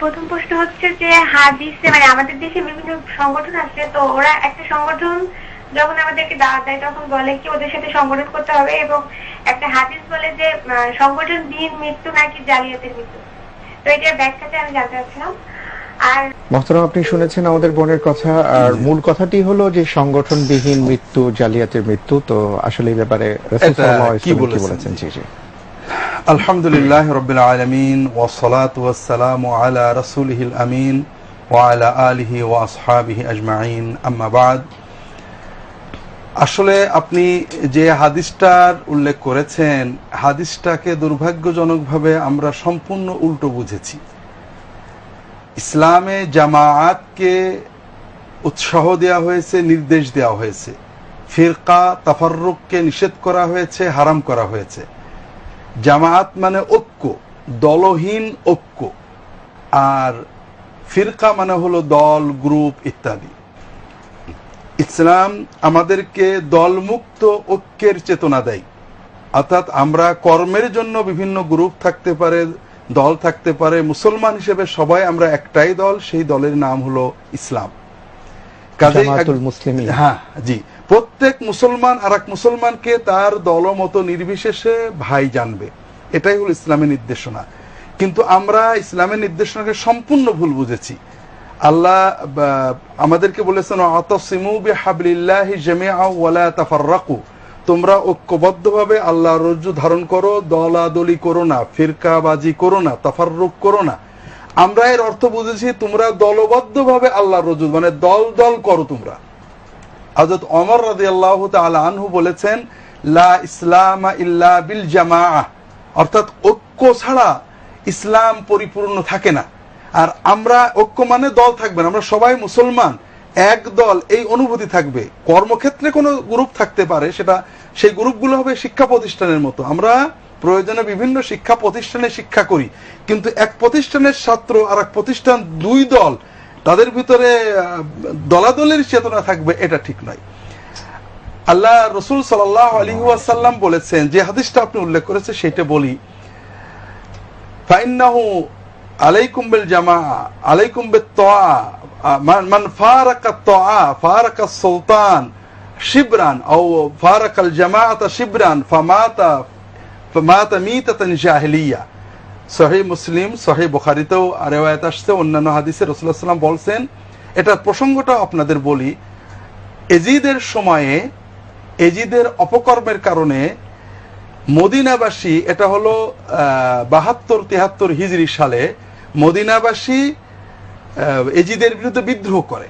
প্রথম প্রশ্ন হচ্ছে যে হাদিসে মানে আমাদের দেশে বিভিন্ন সংগঠন আছে তো ওরা একটা সংগঠন যখন আমাদেরকে দাওয়াত দেয় তখন বলে কি ওদের সাথে সংগঠন করতে হবে এবং একটা হাদিস বলে যে সংগঠন দিন মৃত্যু নাকি জালিয়াতের মৃত্যু। তো এটার ব্যাখ্যাটা আমি জানতে চাচ্ছিলাম। আর মহতরম আপনি শুনেছেন আমাদের বোনের কথা আর মূল কথাটি হলো যে সংগঠনবিহীন মৃত্যু জালিয়াতের মৃত্যু তো আসলে এই ব্যাপারে কি? বলেছেন? জি জি। আলহামদুলিল্লাহ রবিল আলমিন ওসলাত ওয়াসালাম আলা রসুলহিল আমিন ওয়ালা আলিহি ও আসহাবিহি আজমাইন। আম্মাবাদ আসলে আপনি যে হাদিসটার উল্লেখ করেছেন, হাদিসটাকে দুর্ভাগ্যজনকভাবে আমরা সম্পূর্ণ উল্টো বুঝেছি। ইসলামে জামায়াতকে উৎসাহ দেওয়া হয়েছে, নির্দেশ দেওয়া হয়েছে। ফিরকা তাফারুককে নিষেধ করা হয়েছে, হারাম করা হয়েছে। জামায়াত মানে ঐক্য দলহীন ঐক্য আর ফিরকা মানে হলো দল গ্রুপ ইত্যাদি। ইসলাম আমাদেরকে দলমুক্ত ঐক্যের চেতনা দেয়। অর্থাৎ আমরা কর্মের জন্য বিভিন্ন গ্রুপ থাকতে পারে দল থাকতে পারে মুসলমান হিসেবে সবাই আমরা একটাই দল সেই দলের নাম হলো ইসলাম। এক- জামাতুল হ্যাঁ জি। প্রত্যেক মুসলমান আর এক মুসলমানকে তার দলমত নির্বিশেষে ভাই জানবে। এটাই হলো ইসলামের নির্দেশনা। কিন্তু আমরা ইসলামের নির্দেশনাকে সম্পূর্ণ ভুল বুঝেছি। আল্লাহ আমাদেরকে বলেছেন জামিআ ওয়ালা তাফাররাকু। তোমরা ঐক্যবদ্ধভাবে আল্লাহর রজ্জু ধারণ করো, দলাদলি করো না, ফিরকাবাজি করো না, তাফাররুক করো না। আমরা এর অর্থ বুঝেছি, তোমরা দলবদ্ধভাবে আল্লাহ রজ্জু মানে দল দল করো তোমরা। হযরত ওমর রাদিয়াল্লাহু তাআলা আনহু বলেছেন, লা ইসলামা ইল্লা বিল জামাআহ অর্থাৎ ঐক্য ছাড়া ইসলাম পরিপূর্ণ থাকে না। আর আমরা ঐক্য মানে দল থাকবে না, আমরা সবাই মুসলমান, এক দল, এই অনুভূতি থাকবে। কর্মক্ষেত্রে কোনো গ্রুপ থাকতে পারে, সেটা, সেই গ্রুপগুলো হবে শিক্ষা প্রতিষ্ঠানের মতো। আমরা প্রয়োজনে বিভিন্ন শিক্ষা প্রতিষ্ঠানে শিক্ষা করি, কিন্তু এক প্রতিষ্ঠানের ছাত্র আর এক প্রতিষ্ঠান দুই দল তাদের ভিতরে দলাদলের চেতনা থাকবে, এটা ঠিক নয়। আল্লাহ রসুল সাল্লাহ আলী ওয়াসাল্লাম বলেছেন, যে হাদিসটা আপনি উল্লেখ করেছেন, সেটা বলি। ফাইন্নাহু আলাইকুম বিল জামা, আলাইকুম বিত তোয়া মান ফারাকা তোয়া ফারাকা সুলতান শিবরান, আও ফারাকা আল জামাআতা শিবরান, ফামাতা ফামাতা মিতাতান জাহিলিয়া। সহি মুসলিম, সহি বুখারিতেও রেওয়ায়ত আসছে, অন্যান্য হাদিসে রসুল্লাহ সাল্লাম বলছেন, এটার প্রসঙ্গটা আপনাদের বলি, এজিদের সময়ে, এজিদের অপকর্মের কারণে মদিনাবাসী, এটা হলো বাহাত্তর, তিহাত্তর হিজরি সালে মদিনাবাসী এজিদের বিরুদ্ধে বিদ্রোহ করে।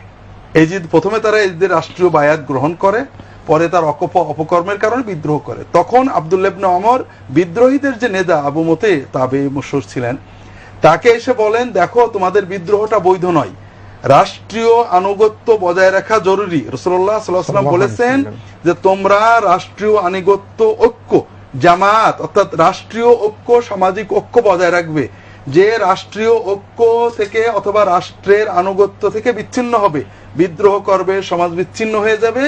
এজিদ, প্রথমে তারা এজিদের রাষ্ট্রীয় বায়াত গ্রহণ করে পরে তার অকপ অপকর্মের কারণে বিদ্রোহ করে। তখন আবদুল্লেবনে অমর বিদ্রোহীদের যে নেতা আবু মতে তাবে মশুর ছিলেন। তাকে এসে বলেন দেখো তোমাদের বিদ্রোহটা বৈধ নয়। রাষ্ট্রীয় আনুগত্য বজায় রাখা জরুরি। রসুল্লাহ সাল্লাম বলেছেন যে তোমরা রাষ্ট্রীয় আনুগত্য ঐক্য জামাত অর্থাৎ রাষ্ট্রীয় ঐক্য সামাজিক ঐক্য বজায় রাখবে। যে রাষ্ট্রীয় ঐক্য থেকে অথবা রাষ্ট্রের আনুগত্য থেকে বিচ্ছিন্ন হবে। বিদ্রোহ করবে সমাজ বিচ্ছিন্ন হয়ে যাবে।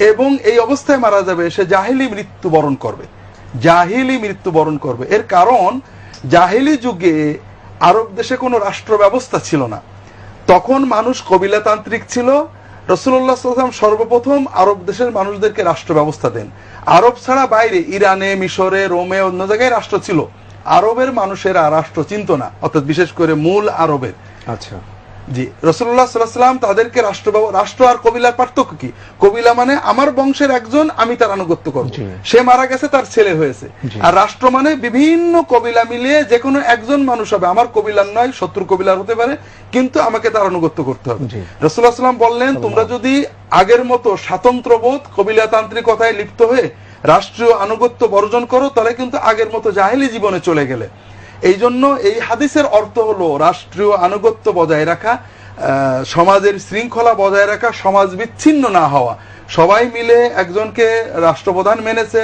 এবং এই অবস্থায় মারা যাবে, সে জাহিলি মৃত্যুবরণ করবে। জাহিলি মৃত্যুবরণ করবে। এর কারণ, জাহিলি যুগে আরব দেশে কোনো রাষ্ট্র ব্যবস্থা ছিল না। তখন মানুষ কবিলাতান্ত্রিক ছিল। রসুল্লাহ সাল্লাম সর্বপ্রথম আরব দেশের মানুষদেরকে রাষ্ট্র ব্যবস্থা দেন। আরব ছাড়া বাইরে ইরানে, মিশরে, রোমে, অন্য জায়গায় রাষ্ট্র ছিল। আরবের মানুষেরা রাষ্ট্র চিনত না, অর্থাৎ বিশেষ করে মূল আরবের। আচ্ছা। জি রসুল্লাহ সাল্লাম তাদেরকে রাষ্ট্র রাষ্ট্র আর কবিলার পার্থক্য কি? কবিলা মানে আমার বংশের একজন আমি তার আনুগত্য করব। সে মারা গেছে তার ছেলে হয়েছে। আর রাষ্ট্র মানে বিভিন্ন কবিলা মিলিয়ে যে কোনো একজন মানুষ হবে। আমার কবিলার নয় শত্রু কবিলার হতে পারে কিন্তু আমাকে তার আনুগত্য করতে হবে। রসুল্লাহ সাল্লাম বললেন তোমরা যদি আগের মতো স্বাতন্ত্রবোধ কবিলাতান্ত্রিকতায় লিপ্ত হয়ে রাষ্ট্রীয় আনুগত্য বর্জন করো তাহলে কিন্তু আগের মতো জাহেলি জীবনে চলে গেলে। এই জন্য এই হাদিসের অর্থ হলো রাষ্ট্রীয় আনুগত্য বজায় রাখা সমাজের শৃঙ্খলা বজায় রাখা, সমাজ বিচ্ছিন্ন না হওয়া। সবাই মিলে একজনকে রাষ্ট্রপ্রধান মেনেছে।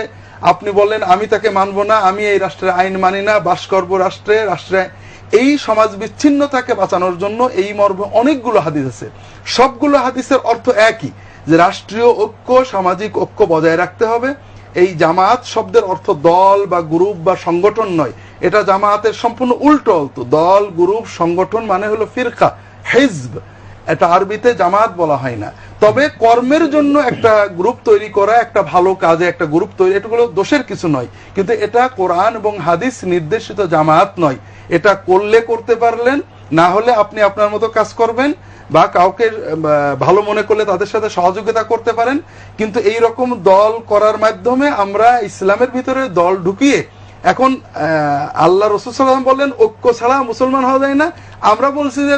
আপনি বললেন, আমি তাকে মানবো না, আমি এই রাষ্ট্রের আইন মানি না বাস করব রাষ্ট্রে রাষ্ট্রে এই সমাজ বিচ্ছিন্নতাকে বাঁচানোর জন্য এই মর্মে অনেকগুলো হাদিস আছে। সবগুলো হাদিসের অর্থ একই, যে রাষ্ট্রীয় ঐক্য, সামাজিক ঐক্য বজায় রাখতে হবে। এই জামাত শব্দের অর্থ দল বা গ্রুপ বা সংগঠন নয়। এটা জামাতের সম্পূর্ণ উল্টো অর্থ দল, গ্রুপ, সংগঠন মানে হলো ফিরকা, হিজব। এটা আরবিতে জামাত বলা হয় না। তবে কর্মের জন্য একটা গ্রুপ তৈরি করা, একটা ভালো কাজে একটা গ্রুপ তৈরি এটাগুলো দোষের কিছু নয়। কিন্তু এটা কোরআন এবং হাদিস নির্দেশিত জামাত নয়। এটা করলে করতে পারলেন না হলে আপনি আপনার মতো কাজ করবেন বা কাউকে ভালো মনে করলে তাদের সাথে সহযোগিতা করতে পারেন। কিন্তু এই রকম দল করার মাধ্যমে আমরা ইসলামের ভিতরে দল ঢুকিয়ে এখন আল্লাহ রসুল সাল্লাম বললেন ঐক্য ছাড়া মুসলমান হওয়া যায় না। আমরা বলছি যে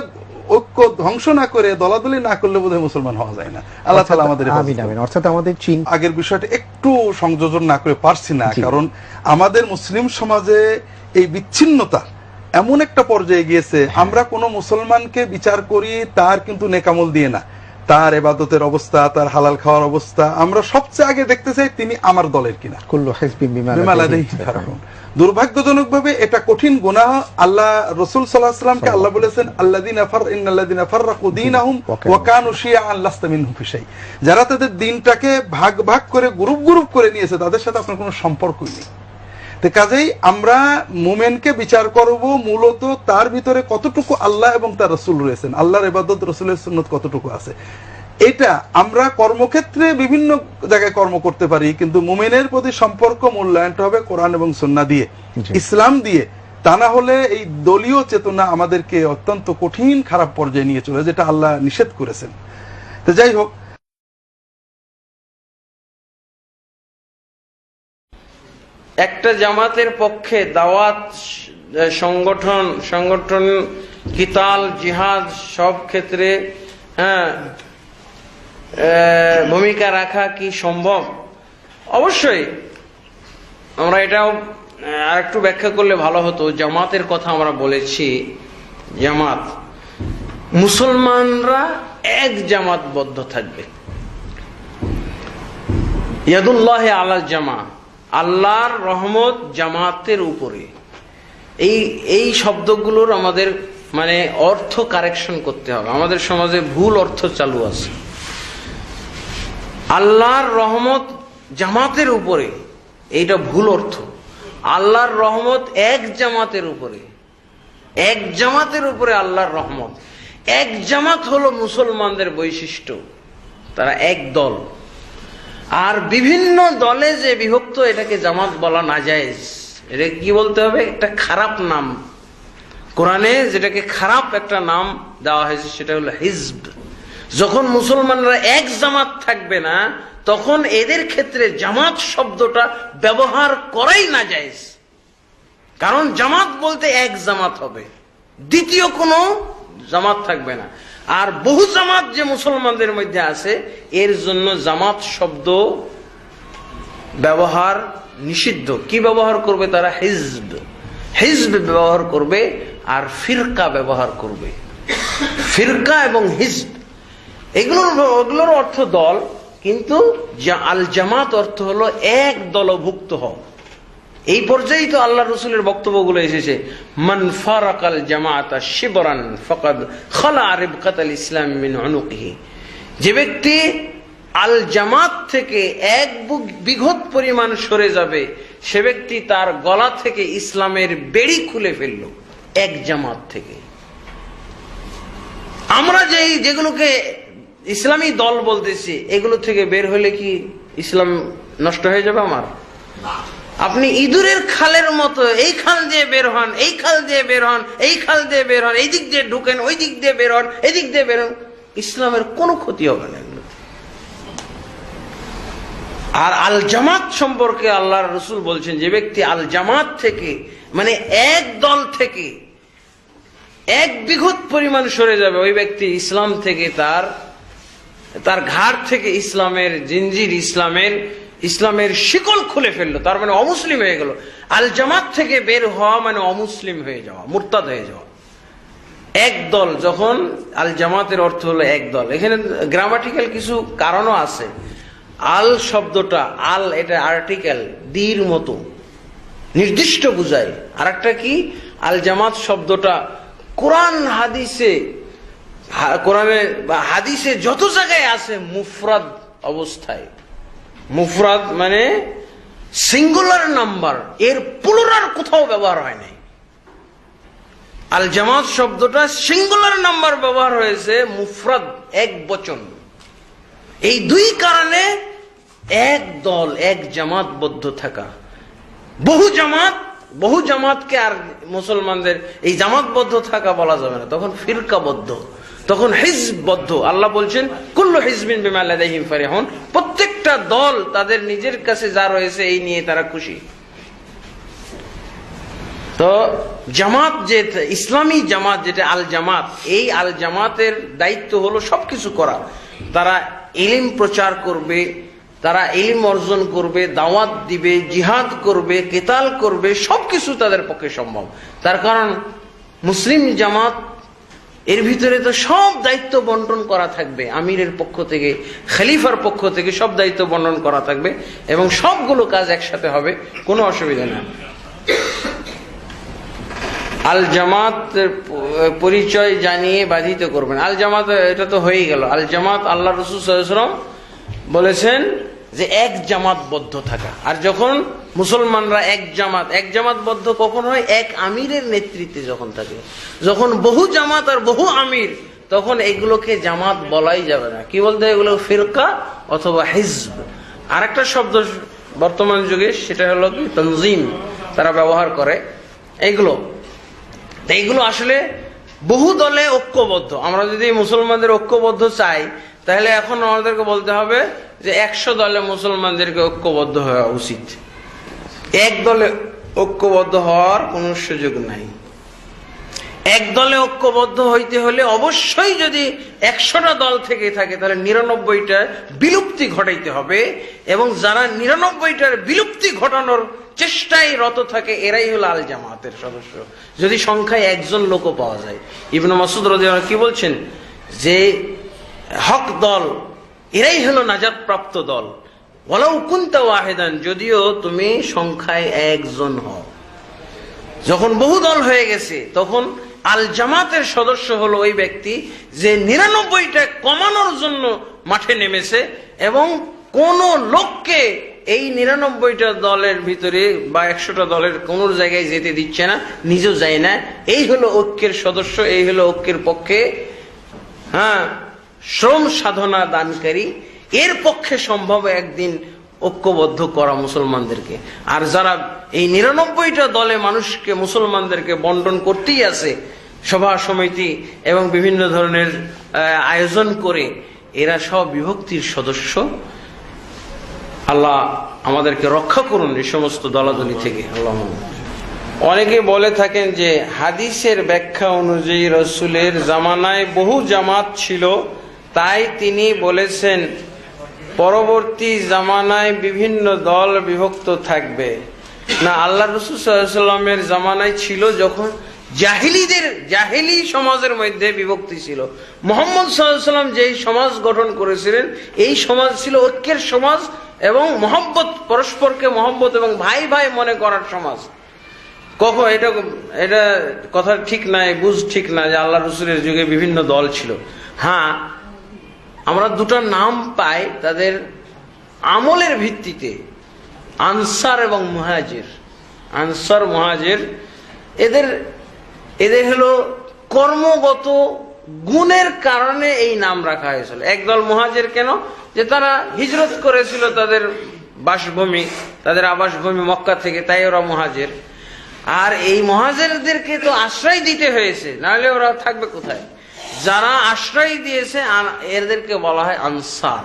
ঐক্য ধ্বংস না করে দলাদলি না করলে বোধহয় মুসলমান হওয়া যায় না। আল্লাহ তালা আমাদের অর্থাৎ আমাদের চিন আগের বিষয়টা একটু সংযোজন না করে পারছি না কারণ আমাদের মুসলিম সমাজে এই বিচ্ছিন্নতা এমন একটা পর্যায়ে গিয়েছে আমরা কোনো মুসলমানকে বিচার করি তার কিন্তু নেকামল দিয়ে না। তার এবাদতের অবস্থা তার হালাল খাওয়ার অবস্থা আমরা সবচেয়ে আগে দেখতে চাই তিনি আমার দলের কিনা। ফারহুন। দুর্ভাগ্যজনকভাবে এটা কঠিন গুনাহ। আল্লাহ রসুল সাল্লাহ সাল্লামকে আল্লাহ বলেছেন শাই। যারা তাদের দিনটাকে ভাগ ভাগ করে গ্রুপ গ্রুপ করে নিয়েছে তাদের সাথে আপনার কোনো সম্পর্কই নেই। তো কাজেই আমরা মুমেনকে বিচার করব মূলত তার ভিতরে কতটুকু আল্লাহ এবং তার রসুল রয়েছেন। আল্লাহর এবাদত রসুলের সুন্নত কতটুকু আছে। এটা আমরা কর্মক্ষেত্রে বিভিন্ন জায়গায় কর্ম করতে পারি কিন্তু মোমেনের প্রতি সম্পর্ক মূল্যায়নটা হবে কোরআন এবং সন্না দিয়ে। ইসলাম দিয়ে। তা না হলে এই দলীয় চেতনা আমাদেরকে অত্যন্ত কঠিন খারাপ পর্যায়ে নিয়ে চলে যেটা আল্লাহ নিষেধ করেছেন। তো যাই হোক একটা জামাতের পক্ষে দাওয়াত, সংগঠন সংগঠন, কিতাল, জিহাদ, সব ক্ষেত্রে হ্যাঁ ভূমিকা রাখা কি সম্ভব? অবশ্যই। আমরা এটাও আর একটু ব্যাখ্যা করলে ভালো হতো। জামাতের কথা আমরা বলেছি, জামাত। মুসলমানরা এক জামাতবদ্ধ থাকবে। ইয়াদুল্লাহ আলাল জামা আল্লাহর রহমত জামাতের উপরে। এই এই শব্দগুলোর আমাদের মানে অর্থ কারেকশন করতে হবে। আমাদের সমাজে ভুল অর্থ চালু আছে। আল্লাহর রহমত জামাতের উপরে, এইটা ভুল অর্থ। আল্লাহর রহমত এক জামাতের উপরে। এক জামাতের উপরে আল্লাহর রহমত। এক জামাত হলো মুসলমানদের বৈশিষ্ট্য। তারা এক দল। আর বিভিন্ন দলে যে বিভক্ত, এটাকে জামাত বলা না যায় এটা কি বলতে হবে? একটা খারাপ নাম। কোরআনে যেটাকে খারাপ একটা নাম দেওয়া হয়েছে, সেটা হলো হিজব। যখন মুসলমানরা এক জামাত থাকবে না, তখন এদের ক্ষেত্রে জামাত শব্দটা ব্যবহার করাই না যায় কারণ জামাত বলতে এক জামাত হবে। দ্বিতীয় কোনো জামাত থাকবে না। আর বহু জামাত যে মুসলমানদের মধ্যে আছে, এর জন্য জামাত শব্দ ব্যবহার নিষিদ্ধ। কি ব্যবহার করবে তারা? হিজব। হিজব ব্যবহার করবে আর ফিরকা ব্যবহার করবে। ফিরকা এবং হিজব। এগুলোর এগুলোর অর্থ দল, কিন্তু আল জামাত অর্থ হলো এক দলভুক্ত হওয়া এই পর্যায়ে তো আল্লাহ রসুলের বক্তব্যগুলো এসেছে, মান ফারাকাল জামাতা শিবরান ফকাদ খালা রিবকাত আল ইসলাম মিন যে ব্যক্তি আল জামাত থেকে এক বিঘত পরিমাণ সরে যাবে, সে ব্যক্তি তার গলা থেকে ইসলামের বেড়ি খুলে ফেলল, এক জামাত থেকে। আমরা যেই যেগুলোকে ইসলামী দল বলতেছি, এগুলো থেকে বের হলে কি ইসলাম নষ্ট হয়ে যাবে আমার? আপনি ইঁদুরের খালের মতো, এই খাল দিয়ে বের হন, এই খাল দিয়ে বের হন, এই খাল দিয়ে বের হন, এই দিক দিয়ে ঢুকেন, ওই দিক দিয়ে বের হন, এই দিক দিয়ে বের হন। ইসলামের কোনো ক্ষতি হবে না আর আল জামাত সম্পর্কে আল্লাহ রসুল বলছেন, যে ব্যক্তি আল জামাত থেকে মানে এক দল থেকে, এক বিঘত পরিমাণ সরে যাবে, ওই ব্যক্তি ইসলাম থেকে তার তার ঘাড় থেকে ইসলামের, জিঞ্জির ইসলামের ইসলামের শিকল খুলে ফেলল, তার মানে অমুসলিম হয়ে গেল। আল জামাত থেকে বের হওয়া মানে অমুসলিম হয়ে যাওয়া, মুরতাদ হয়ে যাওয়া। এক দল যখন, আল জামাতের অর্থ হলো এক দল এখানে গ্রামাটিক্যাল কিছু কারণও আছে। আল শব্দটা, আল এটা আর্টিকেল দির মতো। নির্দিষ্ট বুঝায়। আর একটা কি? আল জামাত শব্দটা কোরআন হাদিসে কোরআনে হাদিসে যত জায়গায় আছে মুফরাদ অবস্থায়। মুফরাদ মানে সিঙ্গুলার নাম্বার এর পুনরার কোথাও ব্যবহার হয় নাই আল জামাত শব্দটা সিঙ্গুলার নাম্বার ব্যবহার হয়েছে মুফরাদ, এক বচন। এই দুই কারণে এক দল, এক জামাতবদ্ধ থাকা। বহু জামাত, বহু জামাতকে আর মুসলমানদের, এই জামাতবদ্ধ থাকা বলা যাবে না। তখন ফিরকাবদ্ধ তখন হিজবদ্ধ আল্লাহ বলছেন, কুল্লু হিজবিন বিমাল্লাহিম ফারিহুন। প্রত্যেকটা দল তাদের নিজের কাছে যা রয়েছে, এই নিয়ে তারা খুশি। তো জামাত যে, ইসলামী জামাত যেটা আল জামাত এই আল জামাতের দায়িত্ব হলো সবকিছু করা। তারা ইলিম প্রচার করবে, তারা ইলিম অর্জন করবে, দাওয়াত দিবে, জিহাদ করবে, কেতাল করবে, সবকিছু তাদের পক্ষে সম্ভব। তার কারণ, মুসলিম জামাত এর ভিতরে তো সব দায়িত্ব বন্টন করা থাকবে, আমিরের পক্ষ থেকে, খলিফার পক্ষ থেকে সব দায়িত্ব বন্টন করা থাকবে এবং সবগুলো কাজ একসাথে হবে, কোনো অসুবিধা নেই। আল জামাত পরিচয় জানিয়ে বাধিত করবেন। আল জামাত এটা তো হয়েই গেল। আল জামাত আল্লাহ রসুলাম বলেছেন যে এক জামাতবদ্ধ থাকা। আর যখন মুসলমানরা এক জামাত, এক জামাতবদ্ধ কখন হয়? এক আমিরের নেতৃত্বে যখন থাকে। যখন বহু জামাত আর বহু আমির, তখন এগুলোকে জামাত বলাই যাবে না। কি বলতে এগুলো? ফিরকা অথবা হিজব। আর একটা শব্দ বর্তমান যুগে, সেটা হলো কি? তনজিম। তারা ব্যবহার করে। এগুলো। এইগুলো আসলে বহু দলে ঐক্যবদ্ধ। আমরা যদি মুসলমানদের ঐক্যবদ্ধ চাই তাহলে এখন আমাদেরকে বলতে হবে যে একশো দলে মুসলমানদেরকে ঐক্যবদ্ধ হওয়া উচিত। এক দলে ঐক্যবদ্ধ হওয়ার কোনো সুযোগ নাই। এক দলে ঐক্যবদ্ধ হইতে হলে অবশ্যই যদি একশোটা দল থেকে থাকে, তাহলে নিরানব্বইটার বিলুপ্তি ঘটাইতে হবে এবং যারা নিরানব্বইটার বিলুপ্তি ঘটানোর চেষ্টায় রত থাকে, এরাই হলো আল জামাতের সদস্য। যদি সংখ্যায় একজন লোকও পাওয়া যায়। ইবনু মাসুদ রদিয়াল কি বলছেন? যে হক দল, এরাই হলো নাজাদ প্রাপ্ত দল। ওয়ালাউ কুনতা ওয়াহেদান, যদিও তুমি সংখ্যায় একজন হও। যখন বহু দল হয়ে গেছে, তখন আল জামাতের সদস্য হলো ওই ব্যক্তি যে নিরানব্বইটা কমানোর জন্য মাঠে নেমেছে এবং কোন লোককে এই নিরানব্বইটা দলের ভিতরে বা একশোটা দলের কোন জায়গায় যেতে দিচ্ছে না, নিজেও যায় না। এই হলো ঐক্যের সদস্য, এই হলো ঐক্যের পক্ষে। হ্যাঁ শ্রম সাধনা দানকারী, এর পক্ষে সম্ভব একদিন ঐক্যবদ্ধ করা মুসলমানদেরকে। আর যারা এই নিরানব্বইটা দলে মানুষকে, মুসলমানদেরকে বন্টন করতেই আছে, সভা সমিতি এবং বিভিন্ন ধরনের আয়োজন করে, এরা সব বিভক্তির সদস্য। আল্লাহ আমাদেরকে রক্ষা করুন এই সমস্ত দলাদলি থেকে। আল্লাহ অনেকে বলে থাকেন যে, হাদিসের ব্যাখ্যা অনুযায়ী রসুলের জামানায় বহু জামাত ছিল। তাই তিনি বলেছেন, পরবর্তী জামানায় বিভিন্ন দল বিভক্ত থাকবে। না, আল্লাহ রসুল সাল্লামের জামানায় ছিল যখন জাহিলিদের, জাহিলি সমাজের মধ্যে বিভক্তি ছিল। মোহাম্মদ সাল্লাম যেই সমাজ গঠন করেছিলেন, এই সমাজ ছিল ঐক্যের সমাজ এবং মহব্বত পরস্পরকে মহব্বত এবং ভাই ভাই মনে করার সমাজ। কখন এটা এটা কথা ঠিক নাই, বুঝ ঠিক না যে আল্লাহ রসুলের যুগে বিভিন্ন দল ছিল। হ্যাঁ আমরা দুটো নাম পাই তাদের আমলের ভিত্তিতে। আনসার এবং মুহাজির। আনসার, মুহাজির, এদের এদের হলো কর্মগত গুণের কারণে এই নাম রাখা হয়েছিল। একদল মহাজের কেন? যে তারা হিজরত করেছিল তাদের বাসভূমি, তাদের আবাসভূমি মক্কা থেকে, তাই ওরা মহাজের। আর এই মহাজেরদেরকে তো আশ্রয় দিতে হয়েছে, নাহলে ওরা থাকবে কোথায়? যারা আশ্রয় দিয়েছে এদেরকে বলা হয় আনসার।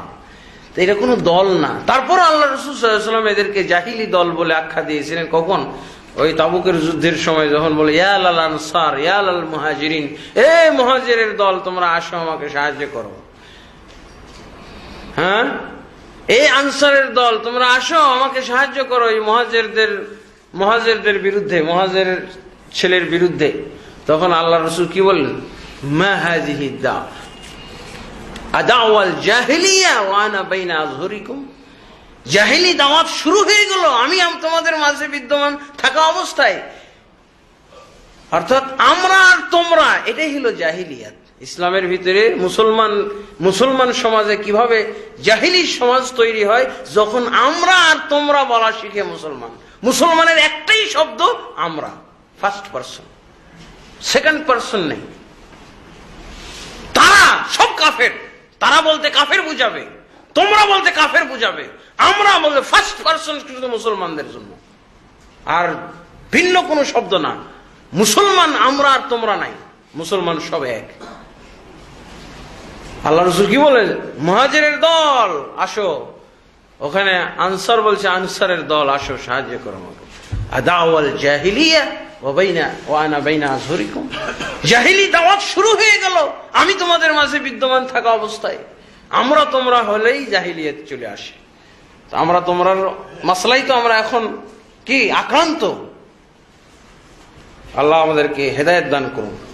এটা কোনো দল না। তারপর আল্লাহ রসুল সাল্লাম এদেরকে জাহিলি দল বলে আখ্যা দিয়েছিলেন। কখন? ওই তাবুকের যুদ্ধের সময় যখন বলে ইয়াল আল আনসার ইয়াল আল মুহাজিরিন, এ মহাজেরের দল, তোমরা আসো, আমাকে সাহায্য করো। হ্যাঁ? এই আনসারের দল, তোমরা আসো, আমাকে সাহায্য করো এই মহাজেরদের মহাজেরদের বিরুদ্ধে মহাজের ছেলের বিরুদ্ধে। তখন আল্লাহ রসুল কি বললেন? মাহাজিহি দা আদাওয়াল জাহিলিয়া ওয়ানা বাইনা আজহরিকুম জাহিলি দাওয়াত শুরু হয়ে গেল, আমি তোমাদের মাঝে বিদ্যমান থাকা অবস্থায়। অর্থাৎ আমরা আর তোমরা, এটাই হলো জাহিলিয়াত। ইসলামের ভিতরে মুসলমান মুসলমান সমাজে কীভাবে জাহিলি সমাজ তৈরি হয়, যখন আমরা আর তোমরা বলা শিখে মুসলমান। মুসলমানের একটাই শব্দ, আমরা। ফার্স্ট পার্সন সেকেন্ড পার্সন নেই। সব কাফের। তারা বলতে কাফের বুঝাবে। তোমরা বলতে কাফের বুঝাবে। আমরা বলতে ফার্স্ট পার্সন শুধু মুসলমানদের জন্য। আর ভিন্ন কোনো শব্দ না। মুসলমান আমরা আর তোমরা নাই। মুসলমান সব এক। আল্লাহ রসুল কি বলে? মহাজের দল, আসো। ওখানে আনসার বলছে, আনসারের দল, আসো, সাহায্য করো আমাকে। আদাওয়াল জাহিলিয়া জাহিলি দাওয়াত শুরু হয়ে গেল। আমি তোমাদের মাঝে বিদ্যমান থাকা অবস্থায়। আমরা তোমরা হলেই জাহিলিয়াত চলে আসে। আমরা তোমরা মাসলাই তো আমরা এখন কি, আক্রান্ত? আল্লাহ আমাদেরকে হেদায়ত দান করুন।